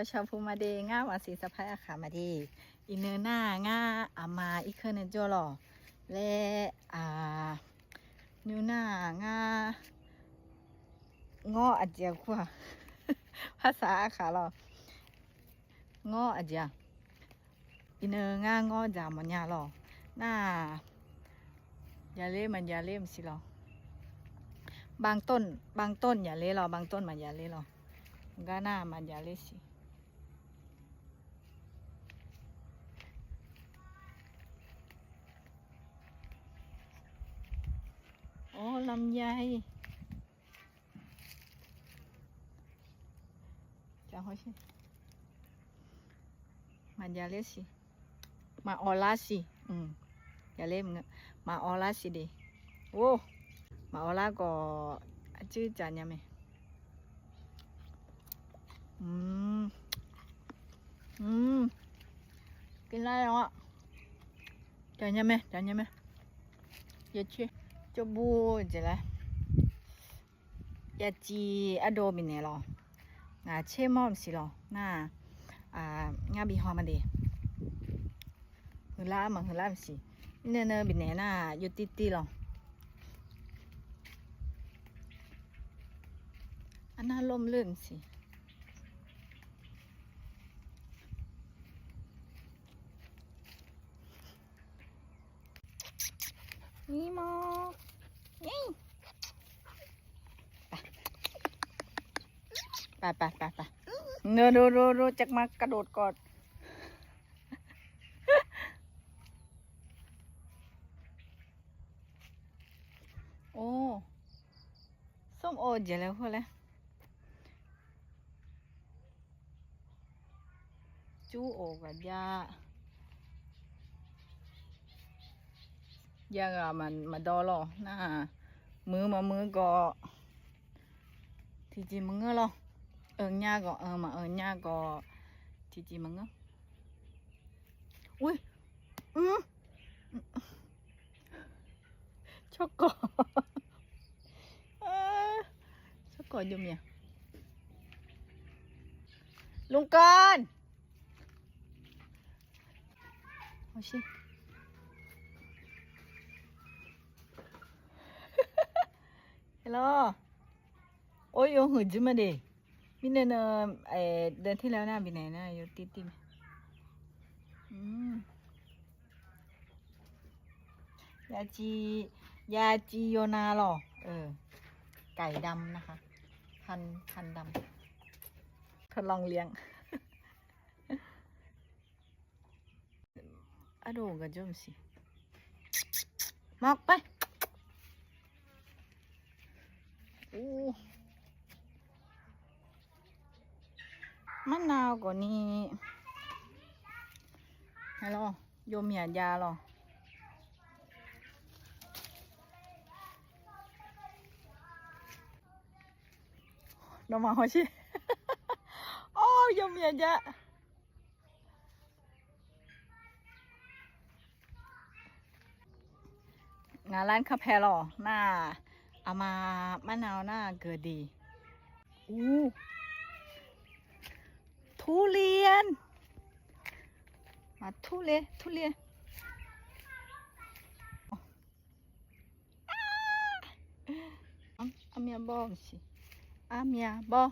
จ้าชาวพูมาเดง่าวาสีสะพายอาขามาดีอินเนอร์หน้าง่าอามาอีเคอร์เนจหรอและอ่านิวหน้าง่างออาเจียกว่าภาษาอาขาหรอง้ออาเจียอินเนอร์ง่าง้อจามันยาหรอหน้ายาเล่มันยาเล่มสิหรอบางต้น บางต้นอย่าเล่หรอบางต้นมันอย่าเล่หรอ Gana majalesi. Oh, ลำไยจะเขามาอย่าเล่สิ มาออลาสิอืมอย่าเล่มเงอะมาออลาสิดิโอ้มาออลาก็จื้อจาน จานยังไหมจานยังไหมเจะบูจะไรยาจีอะโดบินเนี่ยหรองาเชมอมสิหรอน่าอ่างาบีฮอมาเดหือล่ามาหือล่ามสิเนเนบินเนน่าอยู่ติติหรออันน่าล่มลื่นสินี่มอ ไปไปไปไปเนื้อดูดูดูจักมากระโดดกอดโอ้ส้มโอเจแล้วพอแล้วจูโอกับยายังอะมันมาดอหรอหน้า มือมามือก็ที่จีมึงเงอหรอเอิงย่าก็เออมาเอิงย่าก็ที่จีมึงเงออุ้ยอืมช็อกโกเอ้อช็อกโกอยู่เมียลุงกอนเอาชิ ฮัลโหลโอ้ยโยหืดจุมาดิมินเนอเออเดือนที่แล้วนะบินไหนนะโยติดติมอืมยาจียาจีโยนาหรอเออ ไก่ดำนะคะ พันพันดำทดลองเลี้ยงอะดูกันจุ่มสิ มอกไป อู้มะนาวก่อนนี้ฮัลโหลโยมอย่ายาหรอน้องมาหัวชิโอ้โยมอย่ายางานร้านคาแพหรอหน้า เอามามะนาวหน้าเกิดดีอู้ทุเรียน มาทุเรียนทุเรียนอาวอเมียบอมสิอาเมียบอ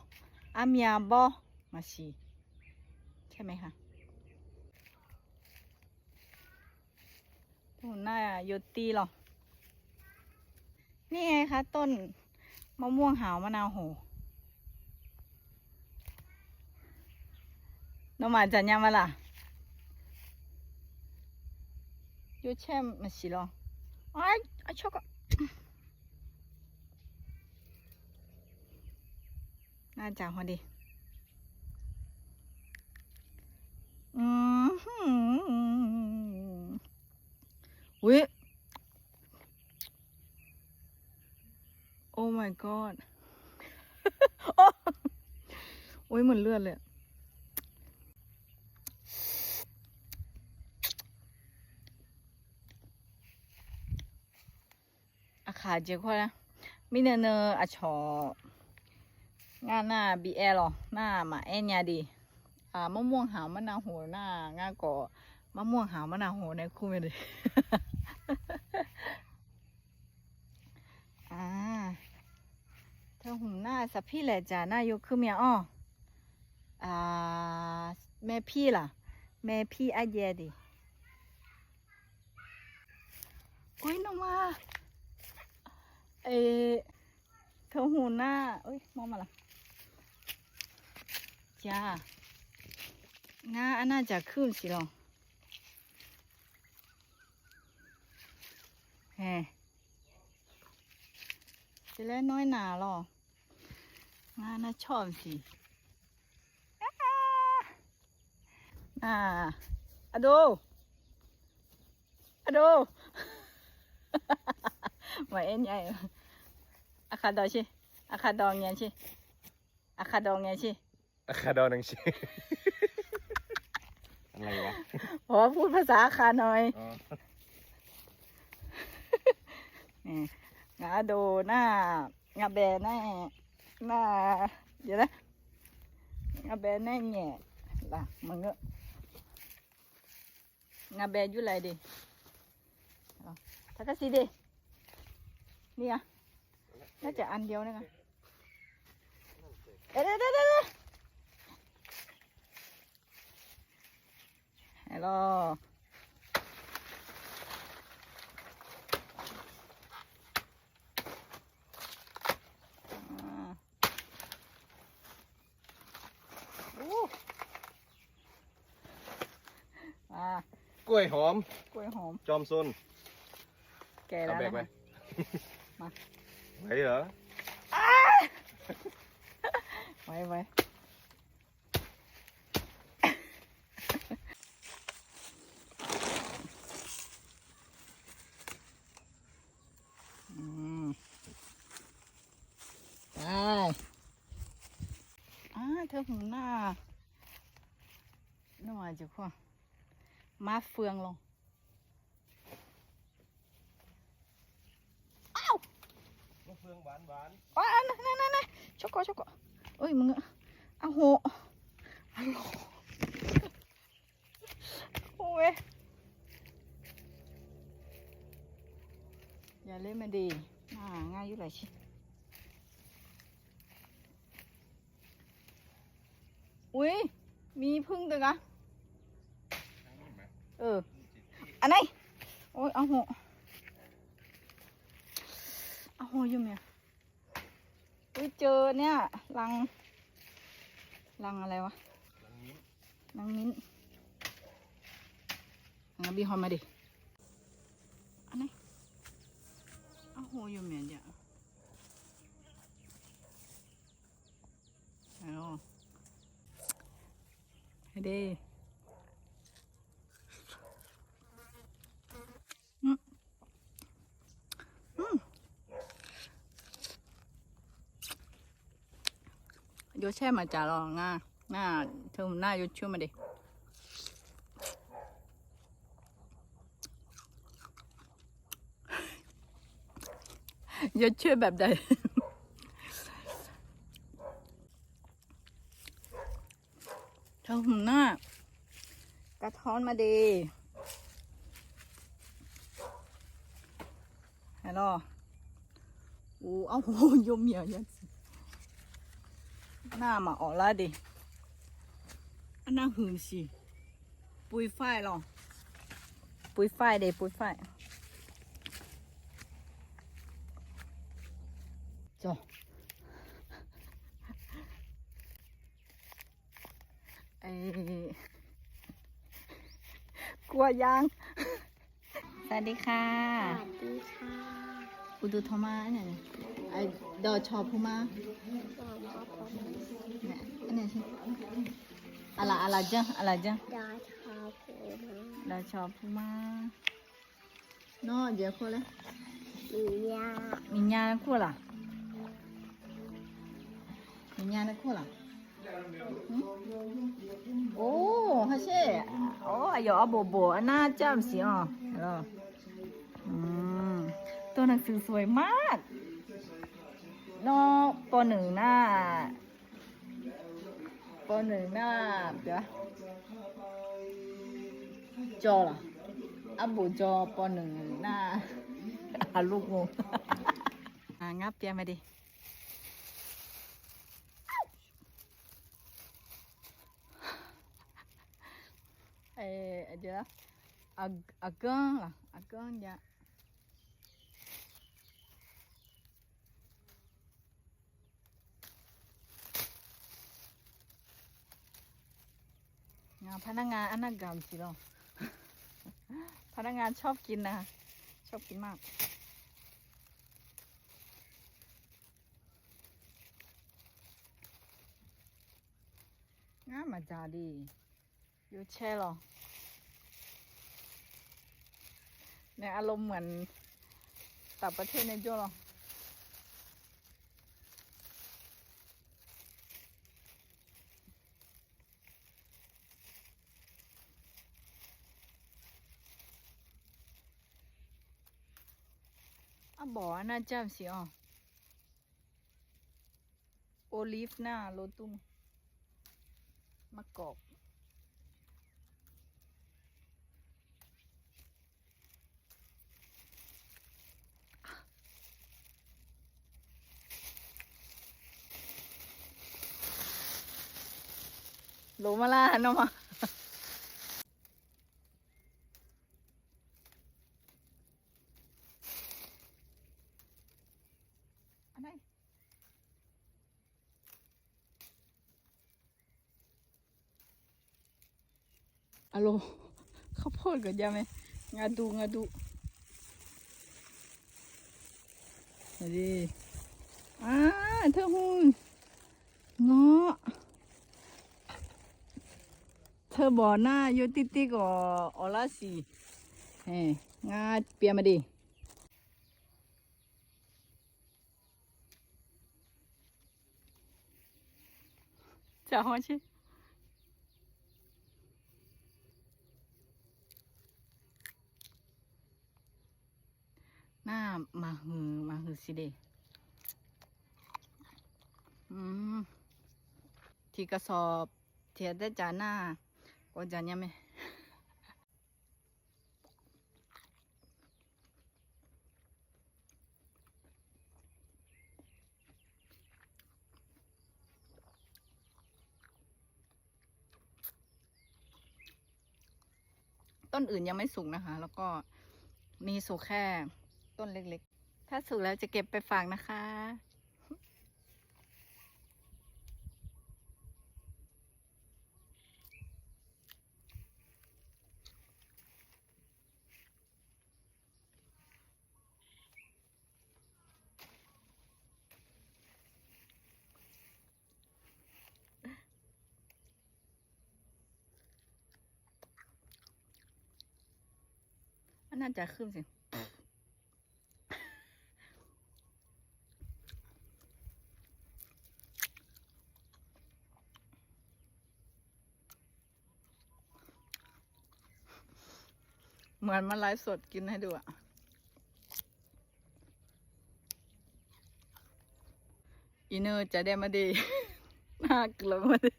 อาเมียบอมาสิใช่ไหมคะตรงหน้าโยตีหรอ นี่ไงคะต้นมะม่วงหาวมะนาวโหน้องหมาจันยังมาล่ะยูเช่มมาสิลอไอ้ไอ้ชกอะน่าจังพอดีอืมอุ้ย Oh my god โอ้โอ้ยเหมือนเลือดเลยอะอาขาเจ้าค่อยนะมิเนเนออาชองานหน้าบีแอหรอหน้ามาแอนยาดี อ่ามะม่วงหาวมะนาวโหหน้างาก่อมะม่วงหาวมะนาวโหในคู่ไม่เลย อ่าเธอ หุ่มหน้าสับพี่แหละจ้าหน้ายกคือเมียอ้ออ่าแม่พี่ล่ะ แม่พี่อาเยดิโอ้ยน้องมาเอเธอหุ่นหน้าเอ้ยมองมาละจ้างาอันน่าจะขึ้นสิลองแฮจะเล่นน้อยหนาหรอ น่าชอบสิอ้าอ่าอะดูอะดูมาเอ็นใหญ่อาคาดอชิอาคาดองเงี้ยชิอาคาดองเงี้ยชิอะคาดอนังชีอะไรวะเพราะว่าพูดภาษาอาคาหน่อยอ๋อนี่งาโดหน้างาแบหน้า หน้าเดี๋ยวนะงาแบหน้าแง่ล่ะมึงก็งาแบอยู่ไรดิเอาทักกะสีดินี่อะน่าจะอันเดียวนะคะเอ๊ะเดี๋ยวเดี๋ยวเดี๋ยวเดี๋ยวฮัลโหล อ่าโอ้อ่าก ล้วยหอม กล้วยหอม จอมซนแก่เอาแล้วแบกไปนะคะ มา ไหวเหรอไว้ไว้อืมไปอ่าเธอหูหน้าหน่อยจุกว่า มาเฟืองลงมะเฟืองหวานหวานอ่านั่นนั่นนั่นช็อกโกช็อกโกเอ้ยมึงอะเอาโหฮัลโหลโอ้ยอย่าเล่นมาดีอ่าง่ายอยู่หลายชิ้นอุ้ยมีพึ่งตึกอะ เออ อันไหนโอ้ยเอาโหเอาโหอยู่เมียอุ้ยเจอเนี่ยรังรังอะไรวะรังมิ้นงั้นบีฮอนมาดิ อันไหนี้อาวโหอยู่เหมือนจะฮัลโหลให้ดีอืมอืม โยแช่มาจ่าลองง่าหน้าเธอหน้าโยช่วยมาดิโยช่วยแบบใดเธอหุ่นหน้ากระท้อนมาดีฮัลโหลโอ้เอาโหยมเหยียยัน หน้ามาออกแล้วดิอันนั้นหึงสิปุยฝ้ายหรอปุยฝ้ายเดปุยฝ้ายจ้ะไอ้กลัวยางสวัสดีค่ะ สวัสดีค่ะ อุดุโทมาเนี่ยไอ้ดอชอพูมาสวัสดีครับผมเนี่ยอันเนี้ยใช่ อะไรอะไรจังอะไรจังดาชาผมดาชอบพูมาเนาะเดี๋ยวคนละมียามีญาณคู่ล่ะมีญาณคู่ล่ะหึโอ้ฮะเช่โอ้อายุอาโบโบอันน่าจำสิอ๋อฮัลโหลอืมตัวหนังสือสวยมากเนาะปหนึ่งหน้า ปหนึ่งหน้าเดี๋ยวจอเหรออับบูจอปหนึ่งหน้าอาลูกงูอ่างับเตียมาดิเออเดี๋ยวอาอาเกิ้งล่ะอาเกิ้งจะง พนักงานอันนั้นกำสิเนาะพนักงานชอบกินนะคะชอบกินมากงามาจาดีอยู่แช่หรอเนี่ยอารมณ์เหมือนต่างประเทศในจ้หรอ บอกว่าน่าจำสิอ๋อโอลิฟหน้าโรตุมมะกอกรู้มาละน้องมาอันไหน อโลข้าวโพดกับยาไหมงาดูงาดูมาดิอ่าเธอหุ่นเงาะเธอบอหน้าโยติติก็ออลาสีเฮ้งาเปียมาดิจะหัวชิ หน้ามาหือมาหือสิเดอืมที่กระสอบเทียดได้จานหน้าก็จะเนี่ยไหมต้นอื่นยังไม่สุกนะคะ แล้วก็มีสุกแค่ ต้นเล็กๆ ถ้าสุกแล้วจะเก็บไปฝากนะคะอันน่าจะขึ้นสิ เหมือนมาไลฟ์สดกินให้ดูอะอินเนอร์จะได้มาดีน่ากลัวมาดี